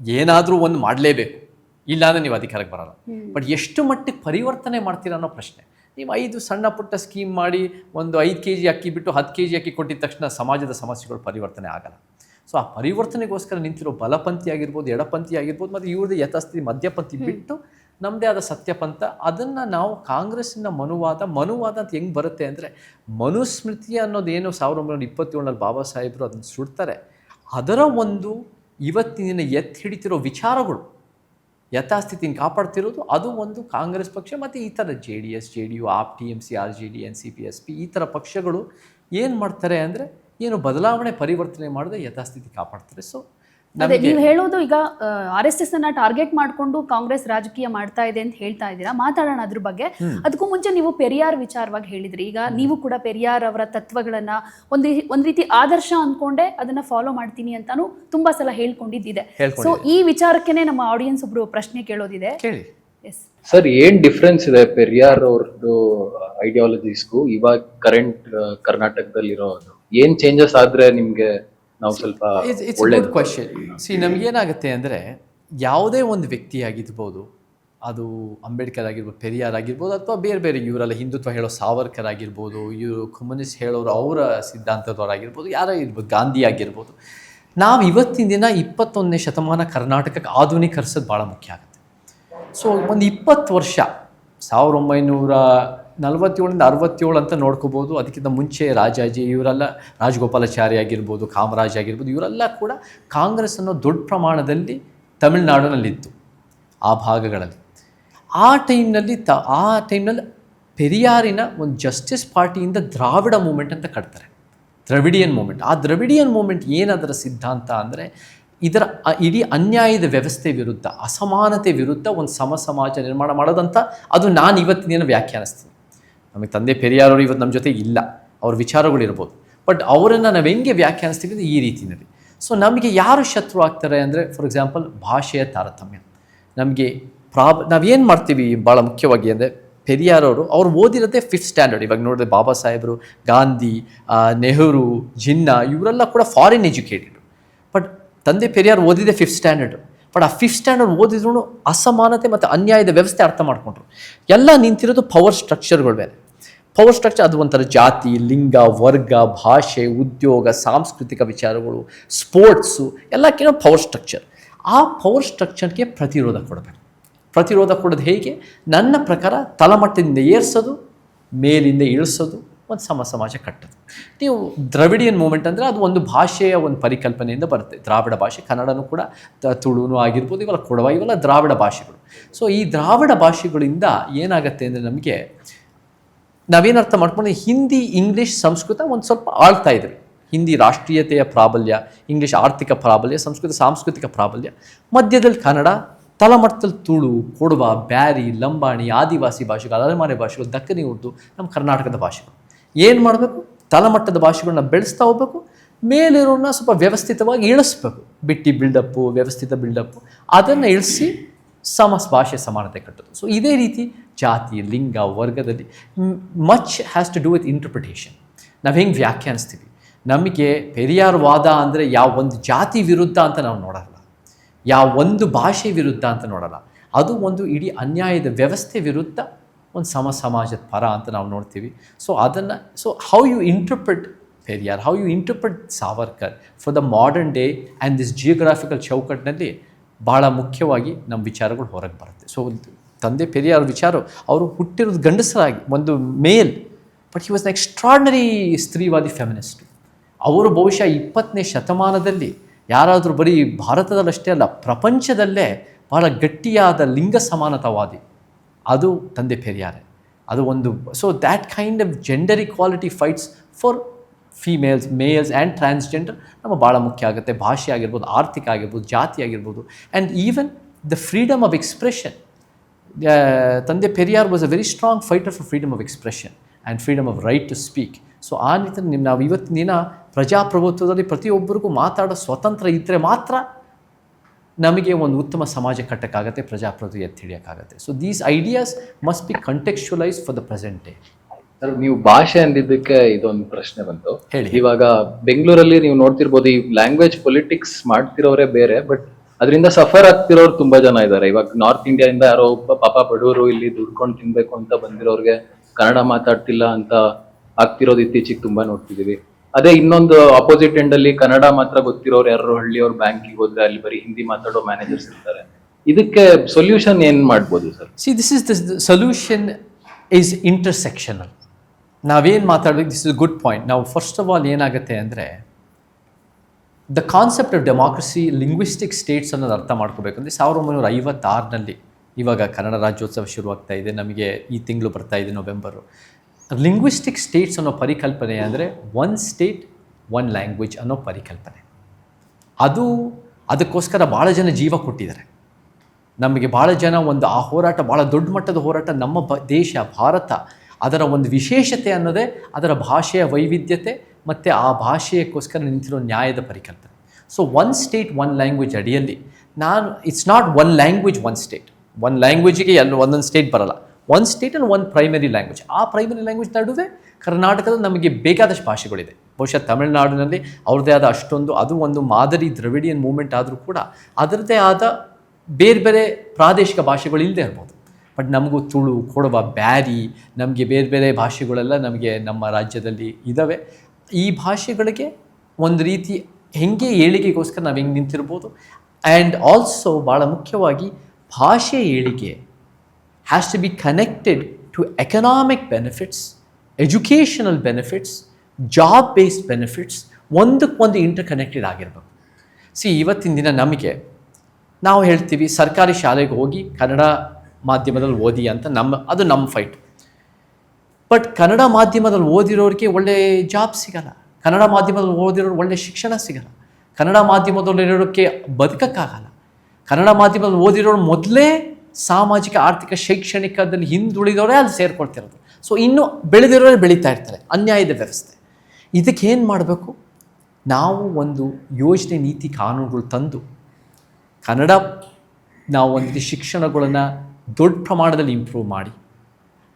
ಏನಾದರೂ ಒಂದು ಮಾಡಲೇಬೇಕು. ಇಲ್ಲಾಂದ್ರೆ ನೀವು ಅಧಿಕಾರಕ್ಕೆ ಬರಲ್ಲ. ಬಟ್ ಎಷ್ಟು ಮಟ್ಟಿಗೆ ಪರಿವರ್ತನೆ ಮಾಡ್ತೀರಾ ಅನ್ನೋ ಪ್ರಶ್ನೆ. ನೀವು ಐದು ಸಣ್ಣ ಪುಟ್ಟ ಸ್ಕೀಮ್ ಮಾಡಿ ಒಂದು ಐದು ಕೆ ಜಿ ಅಕ್ಕಿ ಬಿಟ್ಟು ಹತ್ತು ಕೆ ಜಿ ಅಕ್ಕಿ ಕೊಟ್ಟಿದ ತಕ್ಷಣ ಸಮಾಜದ ಸಮಸ್ಯೆಗಳು ಪರಿವರ್ತನೆ ಆಗಲ್ಲ. ಸೊ ಆ ಪರಿವರ್ತನೆಗೋಸ್ಕರ ನಿಂತಿರೋ ಬಲಪಂಥಿ ಆಗಿರ್ಬೋದು ಎಡಪಂಥಿ ಆಗಿರ್ಬೋದು ಮತ್ತು ಇವ್ರದ್ದು ಯಥಾಸ್ಥಿತಿ ಮಧ್ಯಪಂಥಿ ಬಿಟ್ಟು ನಮ್ಮದೇ ಆದ ಸತ್ಯಪಂಥ ಅದನ್ನು ನಾವು ಕಾಂಗ್ರೆಸ್ಸಿನ ಮನುವಾದ ಮನುವಾದ ಅಂತ ಹೆಂಗೆ ಬರುತ್ತೆ ಅಂದರೆ ಮನುಸ್ಮೃತಿ ಅನ್ನೋದೇನು ಸಾವಿರದ ಒಂಬೈನೂರ ಇಪ್ಪತ್ತೇಳರಲ್ಲಿ ಬಾಬಾ ಸಾಹೇಬರು ಅದನ್ನು ಸುಡ್ತಾರೆ. ಅದರ ಒಂದು ಇವತ್ತಿನ ಎತ್ತಿ ಹಿಡಿತಿರೋ ವಿಚಾರಗಳು. ಯಥಾಸ್ಥಿತಿನ ಕಾಪಾಡ್ತಿರೋದು ಅದು ಒಂದು ಕಾಂಗ್ರೆಸ್ ಪಕ್ಷ ಮತ್ತು ಈ ಥರ J D S, J D U, AAP, T M C, R J D N, C P S P ಈ ಥರ ಪಕ್ಷಗಳು ಏನು ಮಾಡ್ತಾರೆ ಅಂದರೆ ಏನು ಬದಲಾವಣೆ ಪರಿವರ್ತನೆ ಮಾಡದೆ ಯಥಾಸ್ಥಿತಿ ಕಾಪಾಡ್ತಾರೆ. ಸೊ ಅದೇ ನೀವು ಹೇಳೋದು ಈಗ ಆರ್ ಎಸ್ ಎಸ್ ಅನ್ನ ಟಾರ್ಗೆಟ್ ಮಾಡಿಕೊಂಡು ಕಾಂಗ್ರೆಸ್ ರಾಜಕೀಯ ಮಾಡ್ತಾ ಇದೆ ಅಂತ ಹೇಳ್ತಾ ಇದ್ದೀರಾ? ಮಾತಾಡೋಣ ಅದ್ರ ಬಗ್ಗೆ. ಅದಕ್ಕೂ ಮುಂಚೆ ನೀವು ಪೆರಿಯಾರ್ ವಿಚಾರವಾಗಿ ಹೇಳಿದ್ರಿ. ಈಗ ನೀವು ಕೂಡ ಪೆರಿಯಾರ್ ಅವರ ತತ್ವಗಳನ್ನ ಒಂದು ಒಂದ್ ರೀತಿ ಆದರ್ಶ ಅನ್ಕೊಂಡೆ ಅದನ್ನ ಫಾಲೋ ಮಾಡ್ತೀನಿ ಅಂತಾನು ತುಂಬಾ ಸಲ ಹೇಳ್ಕೊಂಡಿದ್ದಿದೆ. ಸೊ ಈ ವಿಚಾರಕ್ಕೆನೆ ನಮ್ಮ ಆಡಿಯನ್ಸ್ ಒಬ್ರು ಪ್ರಶ್ನೆ ಕೇಳೋದಿದೆ. ಕೇಳಿ. ಎಸ್ ಸರ್ ಏನ್ ಡಿಫ್ರೆನ್ಸ್ ಇದೆ ಪೆರಿಯಾರ್ ಅವ್ರದ್ದು ಐಡಿಯಾಲಜೀಸ್ಗೂ ಇವಾಗ ಕರೆಂಟ್ ಕರ್ನಾಟಕದಲ್ಲಿರೋ ಏನ್ ಚೇಂಜಸ್ ಆದ್ರೆ ನಿಮ್ಗೆ ನಾವು ಸ್ವಲ್ಪ ಇಟ್ಸ್ ಕ್ವಶನ್ ಸಿ ನಮಗೇನಾಗುತ್ತೆ ಅಂದರೆ ಯಾವುದೇ ಒಂದು ವ್ಯಕ್ತಿ ಆಗಿರ್ಬೋದು ಅದು ಅಂಬೇಡ್ಕರ್ ಆಗಿರ್ಬೋದು ಪೆರಿಯಾರ್ ಆಗಿರ್ಬೋದು ಅಥವಾ ಬೇರೆ ಬೇರೆ ಇವರೆಲ್ಲ ಹಿಂದುತ್ವ ಹೇಳೋ ಸಾವರ್ಕರ್ ಆಗಿರ್ಬೋದು ಇವರು ಕಮ್ಯುನಿಸ್ಟ್ ಹೇಳೋರು ಅವರ ಸಿದ್ಧಾಂತದವರಾಗಿರ್ಬೋದು ಯಾರೋ ಇರ್ಬೋದು ಗಾಂಧಿ ಆಗಿರ್ಬೋದು ನಾವು ಇವತ್ತಿನ ದಿನ ಇಪ್ಪತ್ತೊಂದನೇ ಶತಮಾನ ಕರ್ನಾಟಕಕ್ಕೆ ಆಧುನೀಕರಿಸೋದು ಭಾಳ ಮುಖ್ಯ ಆಗುತ್ತೆ. ಸೊ ಒಂದು ಇಪ್ಪತ್ತು ವರ್ಷ ಸಾವಿರದ ಒಂಬೈನೂರ ನಲವತ್ತೇಳರಿಂದ ಅರವತ್ತೇಳು ಅಂತ ನೋಡ್ಕೋಬೋದು. ಅದಕ್ಕಿಂತ ಮುಂಚೆ ರಾಜಾಜಿ ಇವರೆಲ್ಲ ರಾಜಗೋಪಾಲಾಚಾರ್ಯ ಆಗಿರ್ಬೋದು, ಕಾಮರಾಜ್ ಆಗಿರ್ಬೋದು, ಇವರೆಲ್ಲ ಕೂಡ ಕಾಂಗ್ರೆಸ್ ಅನ್ನೋ ದೊಡ್ಡ ಪ್ರಮಾಣದಲ್ಲಿ ತಮಿಳುನಾಡಿನಲ್ಲಿತ್ತು, ಆ ಭಾಗಗಳಲ್ಲಿ. ಆ ಟೈಮ್ನಲ್ಲಿ ತ, ಆ ಟೈಮ್ನಲ್ಲಿ ಪೆರಿಯಾರಿನ ಒಂದು ಜಸ್ಟಿಸ್ ಪಾರ್ಟಿಯಿಂದ ದ್ರಾವಿಡ ಮೂಮೆಂಟ್ ಅಂತ ಕಟ್ತಾರೆ. Dravidian movement. ಆ ದ್ರವಿಡಿಯನ್ ಮೂಮೆಂಟ್ ಏನದರ ಸಿದ್ಧಾಂತ ಅಂದರೆ ಇದರ ಇಡೀ ಅನ್ಯಾಯದ ವ್ಯವಸ್ಥೆ ವಿರುದ್ಧ, ಅಸಮಾನತೆ ವಿರುದ್ಧ ಒಂದು ಸಮ ಸಮಾಜ ನಿರ್ಮಾಣ ಮಾಡೋದಂತ ಅದು ನಾನು ಇವತ್ತಿನ ವ್ಯಾಖ್ಯಾನಿಸ್ತೀನಿ. ನಮಗೆ ತಂದೆ ಪೆರಿಯಾರವರು ಇವತ್ತು ನಮ್ಮ ಜೊತೆ ಇಲ್ಲ. ಅವ್ರ ವಿಚಾರಗಳಿರ್ಬೋದು ಬಟ್ ಅವರನ್ನು ನಾವು ಹೆಂಗೆ ವ್ಯಾಖ್ಯಾನಿಸ್ತೀವಿ ಅಂದರೆ ಈ ರೀತಿಯಲ್ಲಿ. ಸೊ ನಮಗೆ ಯಾರು ಶತ್ರು ಆಗ್ತಾರೆ ಅಂದರೆ ಫಾರ್ ಎಕ್ಸಾಂಪಲ್ ಭಾಷೆಯ ತಾರತಮ್ಯ. ನಮಗೆ ಪ್ರಾಬ್ ನಾವೇನು ಮಾಡ್ತೀವಿ ಭಾಳ ಮುಖ್ಯವಾಗಿ ಅಂದರೆ, ಪೆರಿಯಾರವರು ಅವ್ರು ಓದಿರೋದೇ ಫಿಫ್ತ್ ಸ್ಟ್ಯಾಂಡರ್ಡ್ ಇವಾಗ ನೋಡಿದ್ರೆ ಬಾಬಾ ಸಾಹೇಬರು, ಗಾಂಧಿ ನೆಹರು, ಜಿನ್ನಾ ಇವರೆಲ್ಲ ಕೂಡ ಫಾರಿನ್ ಎಜುಕೇಟೆಡ್ ಬಟ್ ತಂದೆ ಪೆರಿಯಾರ್ ಓದಿದೆ ಫಿಫ್ತ್ ಸ್ಟ್ಯಾಂಡರ್ಡ್ ಬಟ್ ಆ ಫಿಫ್ತ್ ಸ್ಟ್ಯಾಂಡರ್ಡ್ ಓದಿದ್ರು ಅಸಮಾನತೆ ಮತ್ತು ಅನ್ಯಾಯದ ವ್ಯವಸ್ಥೆ ಅರ್ಥ ಮಾಡಿಕೊಂಡ್ರು. ಎಲ್ಲ ನಿಂತಿರೋದು ಪವರ್ ಸ್ಟ್ರಕ್ಚರ್ಗಳು ಬೇರೆ ಪವರ್ ಸ್ಟ್ರಕ್ಚರ್ ಅದು ಒಂಥರ ಜಾತಿ, ಲಿಂಗ, ವರ್ಗ, ಭಾಷೆ, ಉದ್ಯೋಗ, ಸಾಂಸ್ಕೃತಿಕ ವಿಚಾರಗಳು ಸ್ಪೋರ್ಟ್ಸು ಎಲ್ಲಕ್ಕಿಂತ ಪವರ್ ಸ್ಟ್ರಕ್ಚರ್ ಆ ಪವರ್ ಸ್ಟ್ರಕ್ಚರ್ಗೆ ಪ್ರತಿರೋಧ ಕೊಡಬೇಕು. ಪ್ರತಿರೋಧ ಕೊಡೋದು ಹೇಗೆ? ನನ್ನ ಪ್ರಕಾರ ತಳಮಟ್ಟದಿಂದ ಏರ್ಸೋದು, ಮೇಲಿಂದ ಇಳಿಸೋದು, ಒಂದು ಸಮ ಸಮಾಜ ಕಟ್ಟೋದು. ನೀವು ದ್ರವಿಡಿಯನ್ ಮೂಮೆಂಟ್ ಅಂದರೆ ಅದು ಒಂದು ಭಾಷೆಯ ಒಂದು ಪರಿಕಲ್ಪನೆಯಿಂದ ಬರುತ್ತೆ. ದ್ರಾವಿಡ ಭಾಷೆ, ಕನ್ನಡನೂ ಕೂಡ ತುಳುನು ಆಗಿರ್ಬೋದು, ಇವೆಲ್ಲ ಕೊಡವ ಇವೆಲ್ಲ ದ್ರಾವಿಡ ಭಾಷೆಗಳು. ಸೊ ಈ ದ್ರಾವಿಡ ಭಾಷೆಗಳಿಂದ ಏನಾಗುತ್ತೆ ಅಂದರೆ ನಮಗೆ ನಾವೇನು ಅರ್ಥ ಮಾಡ್ಕೊಂಡು ಹಿಂದಿ, ಇಂಗ್ಲೀಷ್ ಸಂಸ್ಕೃತ ಒಂದು ಸ್ವಲ್ಪ ಆಳ್ತಾ ಇದ್ವಿ ಹಿಂದಿ ರಾಷ್ಟ್ರೀಯತೆಯ ಪ್ರಾಬಲ್ಯ, ಇಂಗ್ಲೀಷ್ ಆರ್ಥಿಕ ಪ್ರಾಬಲ್ಯ, ಸಂಸ್ಕೃತ ಸಾಂಸ್ಕೃತಿಕ ಪ್ರಾಬಲ್ಯ. ಮಧ್ಯದಲ್ಲಿ ಕನ್ನಡ ತಲಮಟ್ಟದಲ್ಲಿ ತುಳು, ಕೊಡುವ, ಬ್ಯಾರಿ, ಲಂಬಾಣಿ, ಆದಿವಾಸಿ ಭಾಷೆಗಳು ಅಲೆಮಾರಿ ಭಾಷೆಗಳು ದಕ್ಕನಿ ಉರ್ದು, ನಮ್ಮ ಕರ್ನಾಟಕದ ಭಾಷೆಗಳು. ಏನು ಮಾಡಬೇಕು? ತಲಮಟ್ಟದ ಭಾಷೆಗಳನ್ನ ಬೆಳೆಸ್ತಾ ಹೋಗ್ಬೇಕು. ಮೇಲಿರೋನ್ನ ಸ್ವಲ್ಪ ವ್ಯವಸ್ಥಿತವಾಗಿ ಇಳಿಸ್ಬೇಕು. ಬಿಟ್ಟಿ ಬಿಲ್ಡಪ್ಪು ವ್ಯವಸ್ಥಿತ ಬಿಲ್ಡಪ್ಪು ಅದನ್ನು ಇಳಿಸಿ ಸಮ ಭಾಷೆ ಸಮಾನತೆ ಕಟ್ಟೋದು. ಸೊ ಇದೇ ರೀತಿ ಜಾತಿ, ಲಿಂಗ, ವರ್ಗದಲ್ಲಿ much has to do with interpretation ನಾವು ಹೆಂಗೆ ವ್ಯಾಖ್ಯಾನಿಸ್ತೀವಿ? ನಮಗೆ ಪೆರಿಯಾರ್ ವಾದ ಅಂದರೆ ಯಾವ ಒಂದು ಜಾತಿ ವಿರುದ್ಧ ಅಂತ ನಾವು ನೋಡಲ್ಲ. ಯಾವ ಒಂದು ಭಾಷೆ ವಿರುದ್ಧ ಅಂತ ನೋಡಲ್ಲ. ಅದು ಒಂದು ಇಡೀ ಅನ್ಯಾಯದ ವ್ಯವಸ್ಥೆ ವಿರುದ್ಧ ಒಂದು ಸಮ ಸಮಾಜದ ಪರ ಅಂತ ನಾವು ನೋಡ್ತೀವಿ. ಸೊ ಅದನ್ನು so how you interpret Periyar how you interpret Savarkar for the modern day and this geographical ಚೌಕಟ್ಟಿನಲ್ಲಿ ಭಾಳ ಮುಖ್ಯವಾಗಿ ನಮ್ಮ ವಿಚಾರಗಳು ಹೊರಗೆ ಬರುತ್ತೆ. ಸೊ ತಂದೆ ಪೆರಿಯಾರ್ ವಿಚಾರ, ಅವರು ಹುಟ್ಟಿರೋದು ಗಂಡಸರಾಗಿ, ಒಂದು male but he was an extraordinary ಸ್ತ್ರೀವಾದಿ ಫೆಮಿನಿಸ್ಟ್ ಅವರು ಬಹುಶಃ ಇಪ್ಪತ್ತನೇ ಶತಮಾನದಲ್ಲಿ ಯಾರಾದರೂ ಬರೀ ಭಾರತದಲ್ಲಷ್ಟೇ ಅಲ್ಲ, ಪ್ರಪಂಚದಲ್ಲೇ ಬಹಳ ಗಟ್ಟಿಯಾದ ಲಿಂಗ ಸಮಾನತಾವಾದಿ. ಅದು ತಂದೆ ಪೆರಿಯಾರೆ. ಅದು ಒಂದು so that kind of gender equality fights for females males and transgender ನಮ್ಮ ಭಾಳ ಮುಖ್ಯ ಆಗುತ್ತೆ. ಭಾಷೆ ಆಗಿರ್ಬೋದು, ಆರ್ಥಿಕ ಆಗಿರ್ಬೋದು, ಜಾತಿ ಆಗಿರ್ಬೋದು and even the freedom of expression ತಂದೆ Periyar was a very strong fighter for freedom of expression and freedom of right to speak so ಆ ನಿಟ್ಟಿನಲ್ಲಿ ನಿಮ್ಮ ನಾವು ಇವತ್ತಿನ ದಿನ ಪ್ರಜಾಪ್ರಭುತ್ವದಲ್ಲಿ ಪ್ರತಿಯೊಬ್ಬರಿಗೂ ಮಾತಾಡೋ ಸ್ವತಂತ್ರ ಇದ್ದರೆ ಮಾತ್ರ ನಮಗೆ ಒಂದು ಉತ್ತಮ ಸಮಾಜ ಕಟ್ಟಕ್ಕಾಗತ್ತೆ ಪ್ರಜಾಪ್ರಭುತ್ವ ಎತ್ತಿ ಹಿಡಿಯೋಕ್ಕಾಗತ್ತೆ. So these ideas must be contextualise for the present day sir ನೀವು ಭಾಷೆ ಅಂದಿದ್ದಕ್ಕೆ ಇದೊಂದು ಪ್ರಶ್ನೆ ಬಂತು. ಹೇಳಿ. ಇವಾಗ ಬೆಂಗಳೂರಲ್ಲಿ ನೀವು ನೋಡ್ತಿರ್ಬೋದು ಈ ಲ್ಯಾಂಗ್ವೇಜ್ ಪೊಲಿಟಿಕ್ಸ್ ಮಾಡ್ತಿರೋರೇ ಬೇರೆ ಬಟ್ ಅದರಿಂದ ಸಫರ್ ಆಗ್ತಿರೋರು ತುಂಬಾ ಜನ ಇದ್ದಾರೆ ಇವಾಗ ನಾರ್ತ್ ಇಂಡಿಯಾ ಇಂದ ಯಾರೋ ಒಬ್ಬ ಪಾಪ ಬಡವರು ಇಲ್ಲಿ ದುಡ್ಕೊಂಡು ತಿನ್ಬೇಕು ಅಂತ ಬಂದಿರೋರ್ಗೆ ಕನ್ನಡ ಮಾತಾಡ್ತಿಲ್ಲ ಅಂತ ಆಗ್ತಿರೋದು ಇತ್ತೀಚೆಗೆ ತುಂಬಾ ನೋಡ್ತಿದೀವಿ. ಅದೇ ಇನ್ನೊಂದು ಅಪೋಸಿಟ್ ಎಂಡ್ ಅಲ್ಲಿ ಕನ್ನಡ ಮಾತ್ರ ಗೊತ್ತಿರೋರು ಯಾರು ಹಳ್ಳಿಯವ್ರ ಬ್ಯಾಂಕಿಗೆ ಹೋದ್ರೆ ಅಲ್ಲಿ ಬರೀ ಹಿಂದಿ ಮಾತಾಡೋ ಮ್ಯಾನೇಜರ್ಸ್ ಇರ್ತಾರೆ. ಇದಕ್ಕೆ ಸೊಲ್ಯೂಷನ್ ಏನ್ ಮಾಡ್ಬೋದು sir? See this is this solution is intersectional ನಾವೇನು ಮಾತಾಡ್ಬೇಕು ದಿಸ್ ಇಸ್ ಗುಡ್ ಪಾಯಿಂಟ್ ನಾವು ಫಸ್ಟ್ ಆಫ್ ಆಲ್ ಏನಾಗುತ್ತೆ ಅಂದರೆ the concept of democracy linguistic states ಅನ್ನೋದು ಅರ್ಥ ಮಾಡ್ಕೋಬೇಕಂದ್ರೆ ಸಾವಿರದ ಒಂಬೈನೂರ ಐವತ್ತಾರನಲ್ಲಿ ಇವಾಗ ಕನ್ನಡ ರಾಜ್ಯೋತ್ಸವ ಶುರುವಾಗ್ತಾ ಇದೆ, ನಮಗೆ ಈ ತಿಂಗಳು ಬರ್ತಾ ಇದೆ ನವೆಂಬರು ಲಿಂಗ್ವಿಸ್ಟಿಕ್ ಸ್ಟೇಟ್ಸ್ ಅನ್ನೋ ಪರಿಕಲ್ಪನೆ ಅಂದರೆ ಒನ್ ಸ್ಟೇಟ್ ಒನ್ ಲ್ಯಾಂಗ್ವೇಜ್ ಅನ್ನೋ ಪರಿಕಲ್ಪನೆ. ಅದು ಅದಕ್ಕೋಸ್ಕರ ಭಾಳ ಜನ ಜೀವ ಕೊಟ್ಟಿದ್ದಾರೆ. ನಮಗೆ ಭಾಳ ಜನ ಒಂದು ಆ ಹೋರಾಟ ಭಾಳ ದೊಡ್ಡ ಮಟ್ಟದ ಹೋರಾಟ ನಮ್ಮ ದೇಶ, ಭಾರತ, ಅದರ ಒಂದು ವಿಶೇಷತೆ ಅನ್ನೋದೇ ಅದರ ಭಾಷೆಯ ವೈವಿಧ್ಯತೆ ಮತ್ತು ಆ ಭಾಷೆಯಕ್ಕೋಸ್ಕರ ನಿಂತಿರೋ ನ್ಯಾಯದ ಪರಿಕಲ್ಪನೆ. So one state one language ಅಡಿಯಲ್ಲಿ ನಾನು it's not one language one state one ಲ್ಯಾಂಗ್ವೇಜಿಗೆ ಎಲ್ಲ ಒಂದೊಂದು ಸ್ಟೇಟ್ ಬರಲ್ಲ. One state and one primary language ಆ ಪ್ರೈಮರಿ ಲ್ಯಾಂಗ್ವೇಜ್ ನಡುವೆ ಕರ್ನಾಟಕದ ನಮಗೆ ಬೇಕಾದಷ್ಟು ಭಾಷೆಗಳಿದೆ. ಬಹುಶಃ ತಮಿಳುನಾಡಿನಲ್ಲಿ ಅವ್ರದ್ದೇ ಆದ ಅಷ್ಟೊಂದು, ಅದು ಒಂದು ಮಾದರಿ ದ್ರವಿಡಿಯನ್ ಮೂಮೆಂಟ್ ಆದರೂ ಕೂಡ ಅದರದ್ದೇ ಆದ ಬೇರೆ ಬೇರೆ ಪ್ರಾದೇಶಿಕ ಭಾಷೆಗಳು ಇಲ್ಲದೆ ಇರ್ಬೋದು. ಬಟ್ ನಮಗೂ ತುಳು, ಕೊಡವ, ಬ್ಯಾರಿ, ನಮಗೆ ಬೇರೆ ಬೇರೆ ಭಾಷೆಗಳೆಲ್ಲ ನಮಗೆ ನಮ್ಮ ರಾಜ್ಯದಲ್ಲಿ ಇದ್ದಾವೆ ಈ ಭಾಷೆಗಳಿಗೆ ಒಂದು ರೀತಿ ಹೆಂಗೆ ಏಳಿಗೆಗೋಸ್ಕರ ನಾವು ಹೆಂಗೆ ನಿಂತಿರ್ಬೋದು? ಆ್ಯಂಡ್ ಆಲ್ಸೋ ಭಾಳ ಮುಖ್ಯವಾಗಿ ಭಾಷೆ ಏಳಿಗೆ has to be connected to economic benefits educational benefits job based benefits ಒಂದಕ್ಕೊಂದು ಇಂಟರ್ ಕನೆಕ್ಟೆಡ್ ಆಗಿರ್ಬೇಕು. ಸಿ ಇವತ್ತಿನ ದಿನ ನಮಗೆ ನಾವು ಹೇಳ್ತೀವಿ ಸರ್ಕಾರಿ ಶಾಲೆಗೆ ಹೋಗಿ ಕನ್ನಡ ಮಾಧ್ಯಮದಲ್ಲಿ ಓದಿ ಅಂತ ನಮ್ಮ, ಅದು ನಮ್ಮ ಫೈಟ್ ಬಟ್ ಕನ್ನಡ ಮಾಧ್ಯಮದಲ್ಲಿ ಓದಿರೋರಿಗೆ ಒಳ್ಳೆ ಜಾಬ್ ಸಿಗಲ್ಲ ಕನ್ನಡ ಮಾಧ್ಯಮದಲ್ಲಿ ಓದಿರೋರು ಒಳ್ಳೆ ಶಿಕ್ಷಣ ಸಿಗಲ್ಲ ಕನ್ನಡ ಮಾಧ್ಯಮದಲ್ಲಿರೋಕ್ಕೆ ಬದುಕಕ್ಕಾಗಲ್ಲ ಕನ್ನಡ ಮಾಧ್ಯಮದಲ್ಲಿ ಓದಿರೋರು ಮೊದಲೇ ಸಾಮಾಜಿಕ ಆರ್ಥಿಕ ಶೈಕ್ಷಣಿಕದಲ್ಲಿ ಹಿಂದುಳಿದವರೇ ಅಲ್ಲಿ ಸೇರ್ಕೊಳ್ತಿರೋದು ಸೊ ಇನ್ನೂ ಬೆಳೆದಿರೋರೇ ಬೆಳೀತಾ ಇರ್ತಾರೆ ಅನ್ಯಾಯದ ವ್ಯವಸ್ಥೆ ಇದಕ್ಕೆ ಏನು ಮಾಡಬೇಕು ನಾವು ಒಂದು ಯೋಜನೆ ನೀತಿ ಕಾನೂನುಗಳು ತಂದು ಕನ್ನಡ ನಾವು ಒಂದು ಶಿಕ್ಷಣಗಳನ್ನು ದೊಡ್ಡ ಪ್ರಮಾಣದಲ್ಲಿ ಇಂಪ್ರೂವ್ ಮಾಡಿ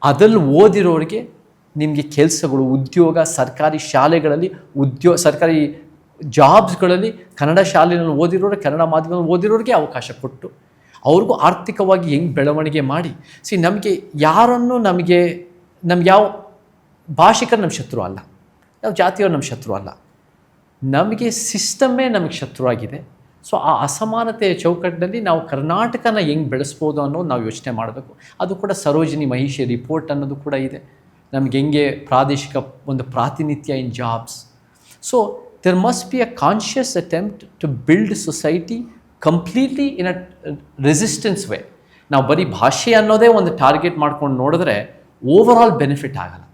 ಅದ್ರಲ್ಲಿ ಓದಿರೋರಿಗೆ ನಿಮಗೆ ಕೆಲಸಗಳು, ಉದ್ಯೋಗ, ಸರ್ಕಾರಿ ಶಾಲೆಗಳಲ್ಲಿ ಉದ್ಯೋಗ ಸರ್ಕಾರಿ ಜಾಬ್ಸ್ಗಳಲ್ಲಿ ಕನ್ನಡ ಶಾಲೆಯಲ್ಲಿ ಓದಿರೋರು, ಕನ್ನಡ ಮಾಧ್ಯಮದಲ್ಲಿ ಓದಿರೋರಿಗೆ ಅವಕಾಶ ಕೊಟ್ಟು, ಅವ್ರಿಗೂ ಆರ್ಥಿಕವಾಗಿ ಹೆಂಗೆ ಬೆಳವಣಿಗೆ ಮಾಡಿ. ಸಿ ನಮಗೆ ಯಾರನ್ನು ನಮಗೆ, ನಮ್ಗೆ ಯಾವ ಭಾಷಿಕರು ನಮ್ಮ ಶತ್ರು ಅಲ್ಲ. ಯಾವ ಜಾತಿಯವರು ನಮ್ಮ ಶತ್ರು ಅಲ್ಲ. ನಮಗೆ ಸಿಸ್ಟಮ್ಮೇ ನಮಗೆ ಶತ್ರುವಾಗಿದೆ ಸೊ ಆ ಅಸಮಾನತೆಯ ಚೌಕಟ್ಟಿನಲ್ಲಿ ನಾವು ಕರ್ನಾಟಕನ ಹೆಂಗೆ ಬೆಳೆಸ್ಬೋದು ಅನ್ನೋದು ನಾವು ಯೋಚನೆ ಮಾಡಬೇಕು. ಅದು ಕೂಡ ಸರೋಜಿನಿ ಮಹಿಷಿ ರಿಪೋರ್ಟ್ ಅನ್ನೋದು ಕೂಡ ಇದೆ. ನಮ್ಗೆ ಹೆಂಗೆ ಪ್ರಾದೇಶಿಕ ಒಂದು ಪ್ರಾತಿನಿಧ್ಯ in jobs so there must be a conscious attempt to build society completely in a resistance way ನಾವು ಬರೀ ಭಾಷೆ ಅನ್ನೋದೇ ಒಂದು ಟಾರ್ಗೆಟ್ ಮಾಡ್ಕೊಂಡು ನೋಡಿದ್ರೆ ಓವರ್ ಆಲ್ ಬೆನಿಫಿಟ್ ಆಗಲ್ಲ.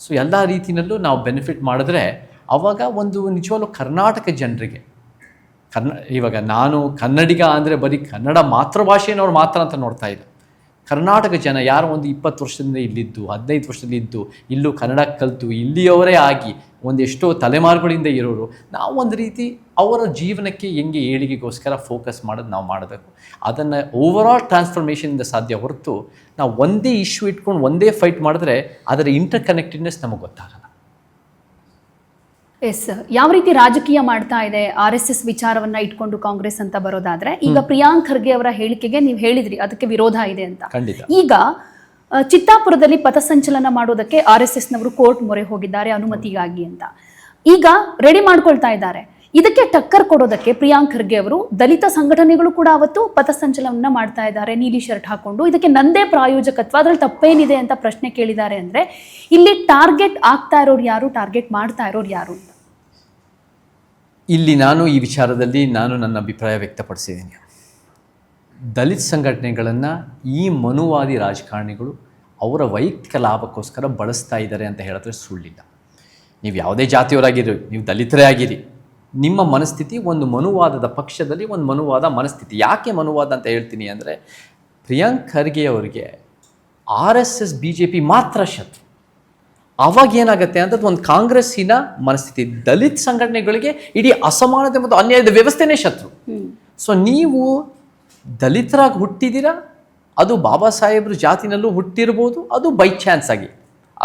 ಸೊ ಎಲ್ಲ ರೀತಿಯಲ್ಲೂ ನಾವು ಬೆನಿಫಿಟ್ ಮಾಡಿದ್ರೆ ಆವಾಗ ಒಂದು ನಿಜವಾಗ್ಲೂ ಕರ್ನಾಟಕ ಜನರಿಗೆ ಕರ್ನ ಇವಾಗ ನಾನು ಕನ್ನಡಿಗ ಅಂದರೆ ಬರೀ ಕನ್ನಡ ಮಾತೃಭಾಷೆಯವ್ರು ಮಾತ್ರ ಅಂತ ನೋಡ್ತಾ ಇಲ್ಲ ಕರ್ನಾಟಕ ಜನ ಯಾರು ಒಂದು ಇಪ್ಪತ್ತು ವರ್ಷದಿಂದ ಇಲ್ಲಿದ್ದು, ಹದಿನೈದು ವರ್ಷದಲ್ಲಿ ಇದ್ದು, ಇಲ್ಲೂ ಕನ್ನಡ ಕಲಿತು, ಇಲ್ಲಿಯವರೇ ಆಗಿ ಒಂದೆಷ್ಟೋ ತಲೆಮಾರುಗಳಿಂದ ಇರೋರು, ನಾವು ಒಂದು ರೀತಿ ಅವರ ಜೀವನಕ್ಕೆ ಹೆಂಗೆ ಏಳಿಗೆಗೋಸ್ಕರ ಫೋಕಸ್ ಮಾಡೋದು ನಾವು ಮಾಡಬೇಕು. ಅದನ್ನು ಓವರ್ ಆಲ್ ಟ್ರಾನ್ಸ್ಫಾರ್ಮೇಷನಿಂದ ಸಾಧ್ಯ ಹೊರತು ನಾವು ಒಂದೇ ಇಶ್ಯೂ ಇಟ್ಕೊಂಡು ಒಂದೇ ಫೈಟ್ ಮಾಡಿದ್ರೆ ಅದರ ಇಂಟರ್ ಕನೆಕ್ಟೆಡ್ನೆಸ್ ನಮಗೆ ಗೊತ್ತಾಗಲ್ಲ. ಎಸ್ ಯಾವ ರೀತಿ ರಾಜಕೀಯ ಮಾಡ್ತಾ ಇದೆ ಆರ್ ಎಸ್ ಎಸ್ ವಿಚಾರವನ್ನ ಇಟ್ಕೊಂಡು ಕಾಂಗ್ರೆಸ್ ಅಂತ ಬರೋದಾದ್ರೆ ಈಗ ಪ್ರಿಯಾಂಕ್ ಖರ್ಗೆ ಅವರ ಹೇಳಿಕೆಗೆ ನೀವು ಹೇಳಿದ್ರಿ ಅದಕ್ಕೆ ವಿರೋಧ ಇದೆ ಅಂತ. ಈಗ ಚಿತ್ತಾಪುರದಲ್ಲಿ ಪಥಸಂಚಲನ ಮಾಡೋದಕ್ಕೆ ಆರ್ ಎಸ್ ಎಸ್ ನವರು ಕೋರ್ಟ್ ಮೊರೆ ಹೋಗಿದ್ದಾರೆ ಅನುಮತಿಗಾಗಿ ಅಂತ. ಈಗ ರೆಡಿ ಮಾಡ್ಕೊಳ್ತಾ ಇದ್ದಾರೆ. ಇದಕ್ಕೆ ಟಕ್ಕರ್ ಕೊಡೋದಕ್ಕೆ ಪ್ರಿಯಾಂಕ್ ಖರ್ಗೆ ಅವರು ದಲಿತ ಸಂಘಟನೆಗಳು ಕೂಡ ಅವತ್ತು ಪಥಸಂಚಲನ ಮಾಡ್ತಾ ಇದ್ದಾರೆ, ನೀಲಿ ಶರ್ಟ್ ಹಾಕೊಂಡು. ಇದಕ್ಕೆ ನಂದೇ ಪ್ರಾಯೋಜಕತ್ವ, ಅದ್ರಲ್ಲಿ ತಪ್ಪೇನಿದೆ ಅಂತ ಪ್ರಶ್ನೆ ಕೇಳಿದ್ದಾರೆ ಅಂದ್ರೆ, ಇಲ್ಲಿ ಟಾರ್ಗೆಟ್ ಆಗ್ತಾ ಇರೋರು ಯಾರು, ಟಾರ್ಗೆಟ್ ಮಾಡ್ತಾ ಇರೋರು ಯಾರು? ಇಲ್ಲಿ ನಾನು ಈ ವಿಚಾರದಲ್ಲಿ ನಾನು ನನ್ನ ಅಭಿಪ್ರಾಯ ವ್ಯಕ್ತಪಡಿಸಿದ್ದೀನಿ. ದಲಿತ ಸಂಘಟನೆಗಳನ್ನು ಈ ಮನುವಾದಿ ರಾಜಕಾರಣಿಗಳು ಅವರ ವೈಯಕ್ತಿಕ ಲಾಭಕ್ಕೋಸ್ಕರ ಬಳಸ್ತಾ ಇದ್ದಾರೆ ಅಂತ ಹೇಳಿದ್ರೆ ಸುಳ್ಳಿಲ್ಲ. ನೀವು ಯಾವುದೇ ಜಾತಿಯವರಾಗಿರಿ ನೀವು ದಲಿತರೇ ಆಗಿರಿ ನಿಮ್ಮ ಮನಸ್ಥಿತಿ ಒಂದು ಮನುವಾದದ ಪಕ್ಷದಲ್ಲಿ ಒಂದು ಮನುವಾದ ಮನಸ್ಥಿತಿ. ಯಾಕೆ ಮನುವಾದ ಅಂತ ಹೇಳ್ತೀನಿ ಅಂದರೆ ಪ್ರಿಯಾಂಕ್ ಖರ್ಗೆ ಅವರಿಗೆ R S S B J P ಮಾತ್ರ ಶತ್ರು. ಅವಾಗ ಏನಾಗುತ್ತೆ ಅಂತದ್ದು ಒಂದು ಕಾಂಗ್ರೆಸ್ಸಿನ ಮನಸ್ಥಿತಿ. ದಲಿತ ಸಂಘಟನೆಗಳಿಗೆ ಇಡೀ ಅಸಮಾನತೆ ಮತ್ತು ಅನ್ಯಾಯದ ವ್ಯವಸ್ಥೆನೇ ಶತ್ರು. ಸೊ ನೀವು ದಲಿತರಾಗಿ ಹುಟ್ಟಿದ್ದೀರಾ ಅದು ಬಾಬಾ ಸಾಹೇಬ್ರ ಜಾತಿನಲ್ಲೂ ಹುಟ್ಟಿರ್ಬೋದು. ಅದು ಬೈ ಚಾನ್ಸ್ ಆಗಿ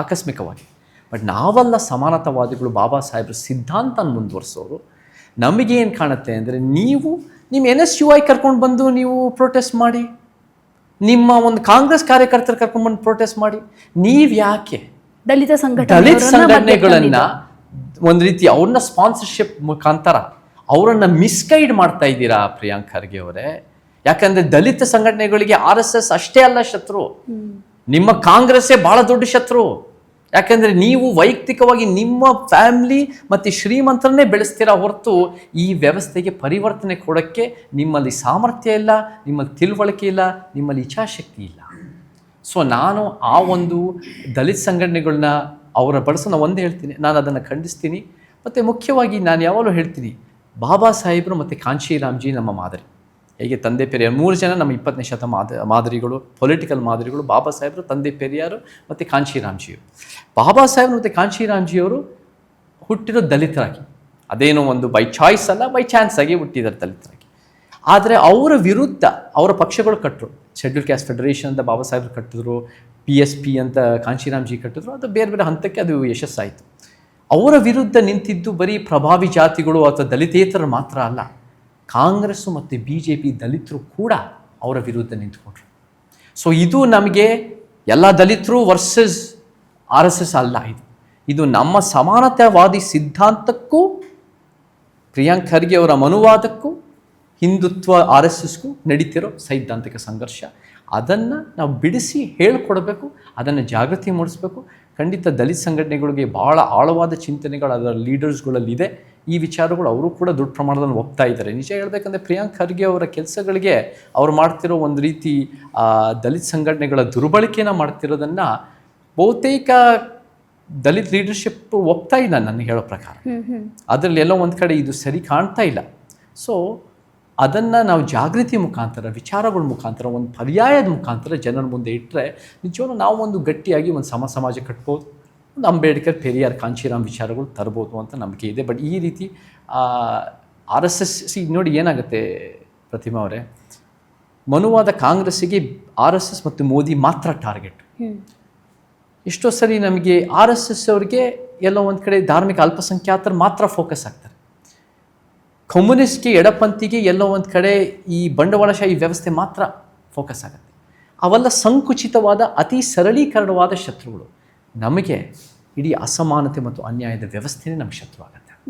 ಆಕಸ್ಮಿಕವಾಗಿ. ಬಟ್ ನಾವೆಲ್ಲ ಸಮಾನತಾವಾದಿಗಳು ಬಾಬಾ ಸಾಹೇಬ್ರ ಸಿದ್ಧಾಂತ ಮುಂದುವರಿಸೋರು. ನಮಗೇನು ಕಾಣುತ್ತೆ ಅಂದರೆ ನೀವು ನಿಮ್ಮ ಎನ್ ಎಸ್ ಯು ಐ ಕರ್ಕೊಂಡು ಬಂದು ನೀವು ಪ್ರೊಟೆಸ್ಟ್ ಮಾಡಿ ನಿಮ್ಮ ಒಂದು ಕಾಂಗ್ರೆಸ್ ಕಾರ್ಯಕರ್ತರು ಕರ್ಕೊಂಡ್ಬಂದು ಪ್ರೊಟೆಸ್ಟ್ ಮಾಡಿ ನೀವು ಯಾಕೆ ದಲಿತ ದಲಿತ ಸಂಘಟನೆ ಸಂಘಟನೆಗಳನ್ನ ಒಂದು ರೀತಿ ಅವ್ರನ್ನ ಸ್ಪಾನ್ಸರ್ಶಿಪ್ ಮುಖಾಂತರ ಅವರನ್ನ ಮಿಸ್ಗೈಡ್ ಮಾಡ್ತಾ ಇದ್ದೀರಾ ಪ್ರಿಯಾಂಕ್ ಖರ್ಗೆ ಅವರೇ? ಯಾಕಂದ್ರೆ ದಲಿತ ಸಂಘಟನೆಗಳಿಗೆ ಆರ್ ಎಸ್ ಎಸ್ ಅಷ್ಟೇ ಅಲ್ಲ ಶತ್ರು. ನಿಮ್ಮ ಕಾಂಗ್ರೆಸ್ಸೇ ಬಹಳ ದೊಡ್ಡ ಶತ್ರು. ಯಾಕಂದ್ರೆ ನೀವು ವೈಯಕ್ತಿಕವಾಗಿ ನಿಮ್ಮ ಫ್ಯಾಮಿಲಿ ಮತ್ತು ಶ್ರೀಮಂತರನ್ನೇ ಬೆಳೆಸ್ತೀರಾ ಹೊರತು ಈ ವ್ಯವಸ್ಥೆಗೆ ಪರಿವರ್ತನೆ ಕೊಡೋಕ್ಕೆ ನಿಮ್ಮಲ್ಲಿ ಸಾಮರ್ಥ್ಯ ಇಲ್ಲ, ನಿಮ್ಮಲ್ಲಿ ತಿಳುವಳಿಕೆ ಇಲ್ಲ, ನಿಮ್ಮಲ್ಲಿ ಇಚ್ಛಾಶಕ್ತಿ ಇಲ್ಲ. ಸೊ ನಾನು ಆ ಒಂದು ದಲಿತ ಸಂಘಟನೆಗಳನ್ನ ಅವರ ಬಳಸೋ ನಾನು ಒಂದೇ ಹೇಳ್ತೀನಿ. ನಾನು ಅದನ್ನು ಖಂಡಿಸ್ತೀನಿ. ಮತ್ತು ಮುಖ್ಯವಾಗಿ ನಾನು ಯಾವಾಗಲೂ ಹೇಳ್ತೀನಿ, ಬಾಬಾ ಸಾಹೇಬರು ಮತ್ತು ಕಾಂಶಿರಾಮ್ಜಿ ನಮ್ಮ ಮಾದರಿ. ಹೇಗೆ ತಂದೆ ಪೆರಿಯಾರ್ ಮೂರು ಜನ ನಮ್ಮ ಇಪ್ಪತ್ತನೇ ಶತ ಮಾದ, ಮಾದರಿಗಳು ಪೊಲಿಟಿಕಲ್ ಮಾದರಿಗಳು, ಬಾಬಾ ಸಾಹೇಬರು, ತಂದೆ ಪೆರಿಯಾರು ಮತ್ತು ಕಾಂಶಿರಾಮ್ಜಿಯವರು ಬಾಬಾ ಸಾಹೇಬರು ಮತ್ತು ಕಾಂಶಿರಾಮ್ಜಿಯವರು ಹುಟ್ಟಿರೋ ದಲಿತರಾಗಿ. ಅದೇನೋ ಒಂದು ಬೈ ಚಾಯ್ಸ್ ಅಲ್ಲ ಬೈ ಚಾನ್ಸ್ ಆಗಿ ಹುಟ್ಟಿದ್ದಾರೆ ದಲಿತರಾಗಿ. ಆದರೆ ಅವರ ವಿರುದ್ಧ ಅವರ ಪಕ್ಷಗಳು ಕಟ್ಟರು. ಶೆಡ್ಯೂಲ್ ಕ್ಯಾಸ್ಟ್ ಫೆಡರೇಷನ್ ಅಂತ ಬಾಬಾ ಸಾಹೇಬ್ರು ಕಟ್ಟಿದ್ರು ಪಿ ಎಸ್ ಪಿ ಅಂತ ಕಾಂಚಿರಾಮ್ಜಿ ಕಟ್ಟಿದ್ರು, ಅದು ಬೇರೆ ಬೇರೆ ಹಂತಕ್ಕೆ ಅದು ಯಶಸ್ಸಾಯಿತು. ಅವರ ವಿರುದ್ಧ ನಿಂತಿದ್ದು ಬರೀ ಪ್ರಭಾವಿ ಜಾತಿಗಳು ಅಥವಾ ದಲಿತೇತರರು ಮಾತ್ರ ಅಲ್ಲ. ಕಾಂಗ್ರೆಸ್ಸು ಮತ್ತು ಬಿ ಜೆ ಪಿ ದಲಿತರು ಕೂಡ ಅವರ ವಿರುದ್ಧ ನಿಂತ್ಕೊಂಡ್ರು. ಸೊ ಇದು ನಮಗೆ ಎಲ್ಲ ದಲಿತರು ವರ್ಸಸ್ ಆರ್ ಎಸ್ ಎಸ್ ಅಲ್ಲ ಇದು. ಇದು ನಮ್ಮ ಸಮಾನತಾವಾದಿ ಸಿದ್ಧಾಂತಕ್ಕೂ, ಪ್ರಿಯಾಂಕ್ ಖರ್ಗೆ ಅವರ ಮನುವಾದಕ್ಕೂ, ಹಿಂದುತ್ವ ಆರ್ ಎಸ್ ಎಸ್ಗೂ ನಡೀತಿರೋ ಸೈದ್ಧಾಂತಿಕ ಸಂಘರ್ಷ. ಅದನ್ನು ನಾವು ಬಿಡಿಸಿ ಹೇಳಿಕೊಡಬೇಕು, ಅದನ್ನು ಜಾಗೃತಿ ಮೂಡಿಸ್ಬೇಕು. ಖಂಡಿತ ದಲಿತ ಸಂಘಟನೆಗಳಿಗೆ ಭಾಳ ಆಳವಾದ ಚಿಂತನೆಗಳು ಅದರ ಲೀಡರ್ಸ್ಗಳಲ್ಲಿದೆ ಈ ವಿಚಾರಗಳು ಅವರು ಕೂಡ ದೊಡ್ಡ ಪ್ರಮಾಣದಲ್ಲಿ ಒಪ್ತಾ ಇದ್ದಾರೆ. ನಿಜ ಹೇಳಬೇಕಂದ್ರೆ ಪ್ರಿಯಾಂಕ್ ಖರ್ಗೆ ಅವರ ಕೆಲಸಗಳಿಗೆ ಅವ್ರು ಮಾಡ್ತಿರೋ ಒಂದು ರೀತಿ ದಲಿತ ಸಂಘಟನೆಗಳ ದುರ್ಬಳಕೆನ ಮಾಡ್ತಿರೋದನ್ನು ಬಹುತೇಕ ದಲಿತ್ ಲೀಡರ್ಶಿಪ್ ಒಪ್ತಾ ಇಲ್ಲ ನನಗೆ ಹೇಳೋ ಪ್ರಕಾರ. ಅದರಲ್ಲಿ ಎಲ್ಲೋ ಒಂದು ಕಡೆ ಇದು ಸರಿ ಕಾಣ್ತಾ ಇಲ್ಲ. ಸೊ ಅದನ್ನು ನಾವು ಜಾಗೃತಿ ಮುಖಾಂತರ ವಿಚಾರಗಳ ಮುಖಾಂತರ ಒಂದು ಪರ್ಯಾಯದ ಮುಖಾಂತರ ಜನರ ಮುಂದೆ ಇಟ್ಟರೆ ನಿಜವಾಗ್ಲೂ ನಾವು ಒಂದು ಗಟ್ಟಿಯಾಗಿ ಒಂದು ಸಮ ಸಮಾಜ ಕಟ್ಬೋದು. ಒಂದು ಅಂಬೇಡ್ಕರ್ ಪೆರಿಯಾರ್ ಕಾಂಚೀರಾಮ್ ವಿಚಾರಗಳು ತರ್ಬೋದು ಅಂತ ನಂಬಿಕೆ ಇದೆ. ಬಟ್ ಈ ರೀತಿ ಆರ್ ಎಸ್ ಎಸ್ ಸಿ ನೋಡಿ ಏನಾಗುತ್ತೆ ಪ್ರತಿಮಾ ಅವರೇ? ಮನುವಾದ ಕಾಂಗ್ರೆಸ್ಸಿಗೆ ಆರ್ ಎಸ್ ಎಸ್ ಮತ್ತು ಮೋದಿ ಮಾತ್ರ ಟಾರ್ಗೆಟ್. ಎಷ್ಟೋ ಸರಿ ನಮಗೆ ಆರ್ ಎಸ್ ಎಸ್ ಅವ್ರಿಗೆ ಎಲ್ಲೋ ಒಂದು ಕಡೆ ಧಾರ್ಮಿಕ ಅಲ್ಪಸಂಖ್ಯಾತರು ಮಾತ್ರ ಫೋಕಸ್ ಆಗ್ತಾರೆ. ಕಮ್ಯುನಿಸ್ಟ್ಗೆ ಎಡಪಂಥಿಗೆ ಎಲ್ಲೋ ಒಂದು ಕಡೆ ಈ ಬಂಡವಾಳಶಾಹಿ ವ್ಯವಸ್ಥೆ ಮಾತ್ರ ಫೋಕಸ್ ಆಗುತ್ತೆ. ಅವೆಲ್ಲ ಸಂಕುಚಿತವಾದ ಅತಿ ಸರಳೀಕರಣವಾದ ಶತ್ರುಗಳು. ನಮಗೆ ಇಡೀ ಅಸಮಾನತೆ ಮತ್ತು ಅನ್ಯಾಯದ ವ್ಯವಸ್ಥೆನೇ ನಮ್ಮ ಶತ್ರು